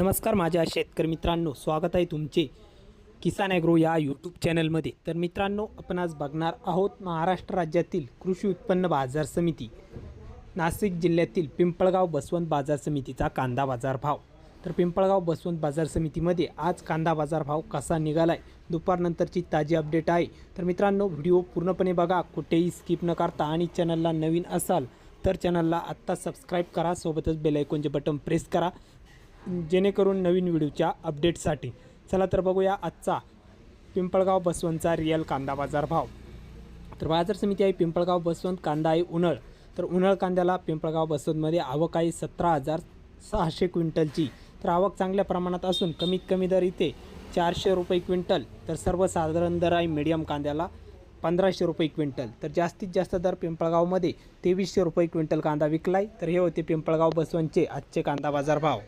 नमस्कार माझ्या शेतकरी मित्रांनो स्वागत आहे तुमचे किसान ॲग्रो या यूट्यूब चॅनलमध्ये. तर मित्रांनो आपण आज बघणार आहोत महाराष्ट्र राज्यातील कृषी उत्पन्न बाजार समिती नाशिक जिल्ह्यातील पिंपळगाव बसवंत बाजार समितीचा कांदा बाजार भाव. तर पिंपळगाव बसवंत बाजार समितीमध्ये आज कांदा बाजार भाव कसा निघाला आहे दुपारनंतरची ताजी अपडेट आहे. तर मित्रांनो व्हिडिओ पूर्णपणे बघा कुठेही स्किप न करता. आणि चॅनलला नवीन असाल तर चॅनलला आत्ता सबस्क्राईब करा सोबतच बेलायकोनचे बटन प्रेस करा. जेणेकरून नवीन व्हिडिओच्या अपडेटसाठी. चला तर बघूया आजचा पिंपळगाव बसवंतचा रिअल कांदा बाजार भाव. तर बाजार समिती आहे पिंपळगाव बसवंत कांदा आहे उन्हाळ. तर उन्हाळ कांद्याला पिंपळगाव बसवंतमध्ये आवक आहे सतरा हजार सहाशे क्विंटलची. तर आवक चांगल्या प्रमाणात असून कमीत कमी दर इथे चारशे रुपये क्विंटल. तर सर्वसाधारण दर आहे मीडियम कांद्याला पंधराशे रुपये क्विंटल. तर जास्तीत जास्त दर पिंपळगावमध्ये तेवीसशे रुपये क्विंटल कांदा विकलाय. तर हे होते पिंपळगाव बसवंतचे आजचे कांदा बाजार भाव.